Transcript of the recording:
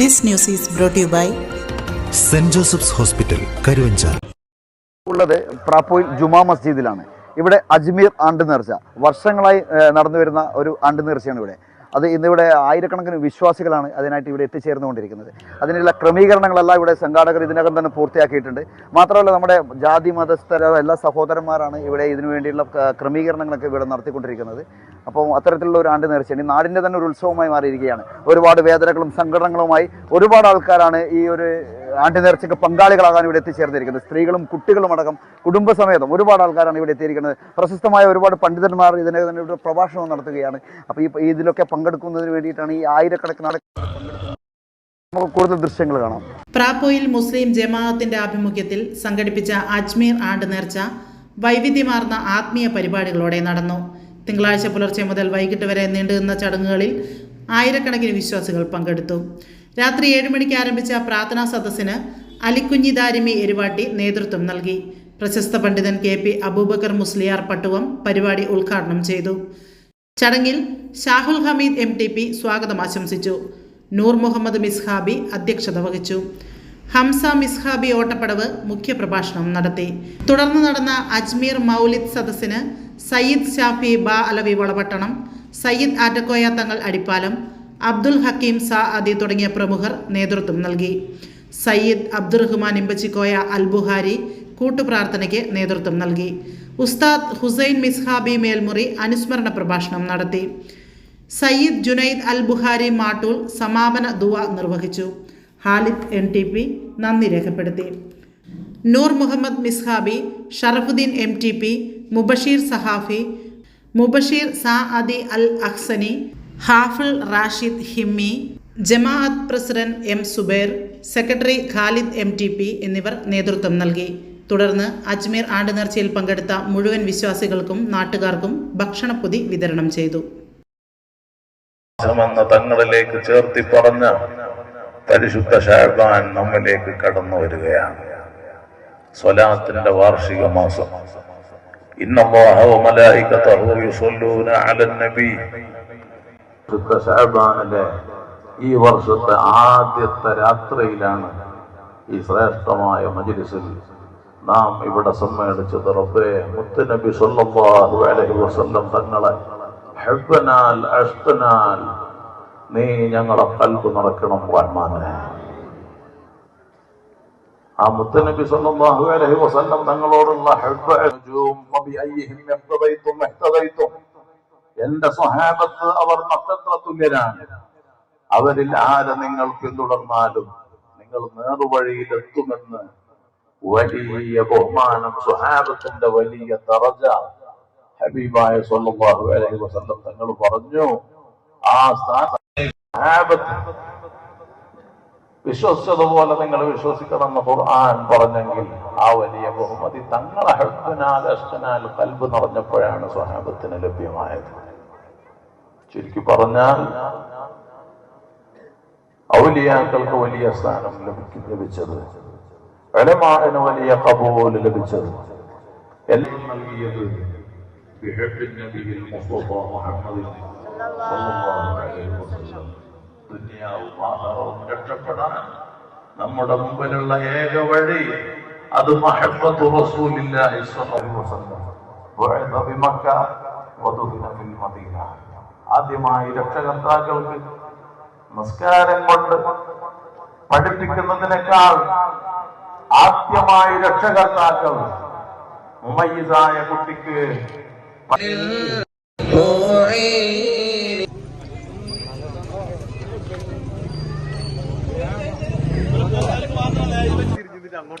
This news is brought to you by saint Joseph's hospital ഉള്ളത് പ്രാപ്പോയിൽ ജുമാ മസ്ജിദിലാണ്. ഇവിടെ അജ്മീർ ആണ്ട് നേർച്ച. വർഷങ്ങളായി നടന്നു വരുന്ന ഒരു ആണ്ട് നേർച്ചയാണ് ഇവിടെ. അത് ഇന്നിവിടെ ആയിരക്കണക്കിന് വിശ്വാസികളാണ് അതിനായിട്ട് ഇവിടെ എത്തിച്ചേർന്നുകൊണ്ടിരിക്കുന്നത്. അതിനുള്ള ക്രമീകരണങ്ങളെല്ലാം ഇവിടെ സംഘാടകർ ഇതിനകം തന്നെ പൂർത്തിയാക്കിയിട്ടുണ്ട്. മാത്രമല്ല നമ്മുടെ ജാതി മതസ്ഥര എല്ലാ സഹോദരന്മാരാണ് ഇവിടെ ഇതിനു വേണ്ടിയുള്ള ക്രമീകരണങ്ങളൊക്കെ ഇവിടെ നടത്തിക്കൊണ്ടിരിക്കുന്നത്. അപ്പോൾ അത്തരത്തിലുള്ള ഒരു ആണ്ട് നേർച്ചയാണ് നാടിന്റെ തന്നെ ഒരു ഉത്സവമായി മാറിയിരിക്കുകയാണ്. ഒരുപാട് വേദനകളും സങ്കടങ്ങളുമായി ഒരുപാട് ആൾക്കാരാണ് ഈ ഒരു ആണ്ട് നേർച്ചയ്ക്ക് പങ്കാളികളാകാൻ ഇവിടെ എത്തിച്ചേർന്നിരിക്കുന്നത്. സ്ത്രീകളും കുട്ടികളും അടക്കം കുടുംബസമേതം ഒരുപാട് ആൾക്കാരാണ് ഇവിടെ എത്തിയിരിക്കുന്നത്. പ്രശസ്തമായ ഒരുപാട് പണ്ഡിതന്മാർ ഇതിനെ തന്നെ ഇവിടെ പ്രഭാഷണം നടത്തുകയാണ്. അപ്പോൾ ഈ ഇതിലൊക്കെ പങ്കെടുക്കുന്നതിന് വേണ്ടിയിട്ടാണ് ഈ ആയിരക്കണക്കിന് നമുക്ക് കൂടുതൽ ദൃശ്യങ്ങൾ കാണാം. പ്രാപ്പോയിൽ മുസ്ലിം ജമാഅത്തിന്റെ ആഭിമുഖ്യത്തിൽ സംഘടിപ്പിച്ച അജ്മീർ ആണ്ട് നേർച്ച വൈവിധ്യമാർന്ന ആത്മീയ പരിപാടികളോടെ നടന്നു. തിങ്കളാഴ്ച പുലർച്ചെ മുതൽ വൈകിട്ട് വരെ നീണ്ടുനിന്ന ചടങ്ങുകളിൽ ആയിരക്കണക്കിന് വിശ്വാസികൾ പങ്കെടുത്തു. രാത്രി ഏഴ് മണിക്ക് ആരംഭിച്ച പ്രാർത്ഥനാ സദസ്സിന് അലിക്കുഞ്ഞി ദാരിമി എരുവാട്ടി നേതൃത്വം നൽകി. പ്രശസ്ത പണ്ഡിതൻ കെ പി അബൂബക്കർ മുസ്ലിയാർ പട്ടുവം പരിപാടി ഉദ്ഘാടനം ചെയ്തു. ചടങ്ങിൽ Shahul Hameed M T P സ്വാഗതം ആശംസിച്ചു. നൂർ മുഹമ്മദ് മിസ്ഹാബി അധ്യക്ഷത വഹിച്ചു. ഹംസ മിസ്ഹാബി ഓട്ടപ്പടവ് മുഖ്യപ്രഭാഷണം നടത്തി. തുടർന്ന് നടന്ന അജ്മീർ മൗലിദ് സദസ്സിന് സയ്യിദ് ഷാഫി ബാ അലവി വളപട്ടണം സയ്യിദ് ആറ്റക്കോയ തങ്ങൾ അടിപ്പാലം അബ്ദുൽ ഹക്കീം സാ അദി തുടങ്ങിയ പ്രമുഖർ നേതൃത്വം നൽകി. സയ്യിദ് അബ്ദുറഹ്മാൻ ഇമ്പച്ചിക്കോയ അൽബുഹാരി കൂട്ടുപ്രാർത്ഥനയ്ക്ക് നേതൃത്വം നൽകി. ഉസ്താദ് ഹുസൈൻ മിസ്ഹാബി മേൽമുറി അനുസ്മരണ പ്രഭാഷണം നടത്തി. സയ്യിദ് ജുനൈദ് അൽ ബുഹാരി മാട്ടൂൾ സമാപന ദുവ നിർവഹിച്ചു. ഹാലിദ് എൻ ടി പി നന്ദി രേഖപ്പെടുത്തി. Noor Muhammad Mishabi Sharafuddeen M T P Mubasheer Sahafi Mubasheer Saadi Al Ahsani Hafiz Rashid Himmi ജമാഅത്ത് president M Zubair secretary Khalid M T P എന്നിവർ നേതൃത്വം നൽകി. തുടർന്ന് അജ്മീർ ആണ്ട് നേർച്ചയിൽ പങ്കെടുത്ത മുഴുവൻ വിശ്വാസികൾക്കും നാട്ടുകാർക്കും ഭക്ഷണപ്പൊതി വിതരണം ചെയ്തു. തങ്ങളിലേക്ക് ചേർത്തി പറഞ്ഞ പരിശുദ്ധ ഷാബാൻ നമ്മിലേക്ക് കടന്നു വരികയാണ്. സ്വലാത്തിന്റെ വാർഷിക മാസം. ഇന്നല്ലാഹ الله وملائكته يصلون على النبي ഷാബാനിലെ ഈ വർഷത്തെ ആദ്യത്തെ രാത്രിയിലാണ് ഈ ശ്രേഷ്ഠമായ മജിലിസിൽ നാം ഇവിടെ സമ്മേളിച്ചത്. റബ്ബേ മുത്തുനബി സല്ലല്ലാഹു അലൈഹി വസല്ലം തങ്ങളെ ഹബ്ബനാൽ അഷ്തനാൽ നീ ഞങ്ങളെ കൽബ് നിറക്കണം റഹ്മാനെ ആ മുത്തനബി സല്ലല്ലാഹു അലൈഹി വസല്ലം തങ്ങളോടുള്ള ഹബ്ബ എന്റെ സ്വഹാബത്ത് അവർ നക്ഷത്ര തുല്യരാണ്. അവരിൽ ആരെ നിങ്ങൾ പിന്തുടർന്നാലും നിങ്ങൾ നേർവഴിയിലെത്തുമെന്ന് വലിയ ബഹുമാനം സ്വഹാബത്തിന്റെ വലിയ തറജ ഹബീബായ സല്ലല്ലാഹു അലൈഹി വസല്ലം തങ്ങൾ പറഞ്ഞു. ആ സ്ഥാനം സ്വഹാബത്ത് വിശ്വസിച്ചതുപോലെ നിങ്ങൾ വിശ്വസിക്കണമെന്ന് ഖുർആൻ പറഞ്ഞെങ്കിൽ ആ വലിയ ബഹുമതി തങ്ങളെ ഹെൽപ്പിനാൽ അഷ്ടനാൽ കൽബ് നിറഞ്ഞപ്പോഴാണ് സ്വഹാബത്തിന് ലഭ്യമായത്. ചുരുക്കി പറഞ്ഞാൽ ഔലിയാക്കൾക്ക് വലിയ സ്ഥാനം ലഭിക്കും ലഭിച്ചത്. വെളമാവിന് വലിയ കബൂൽ ലഭിച്ചത്. എല്ലാം നൽകിയത് ബിഹബിൻ നബിയിൽ മുസ്തഫ മുഹമ്മദ് സല്ലല്ലാഹു അലൈഹി വസല്ലം. ദുനിയാവും രക്ഷപ്പെടാൻ നമ്മുടെ മുമ്പിലുള്ള ഏക വഴി അത് മഹബ്ബത്തു റസൂലില്ലാഹി സ്വല്ലല്ലാഹു അലൈഹി വസല്ലം. മദീന. ആദ്യമായി രക്ഷകർത്താക്കൾക്ക് നമസ്കാരം കൊണ്ട് പഠിപ്പിക്കുന്നതിനേക്കാൾ ആദ്യമായി രക്ഷകർത്താക്കൾ മുമയ്യിസായ കുട്ടിക്ക് convidamos.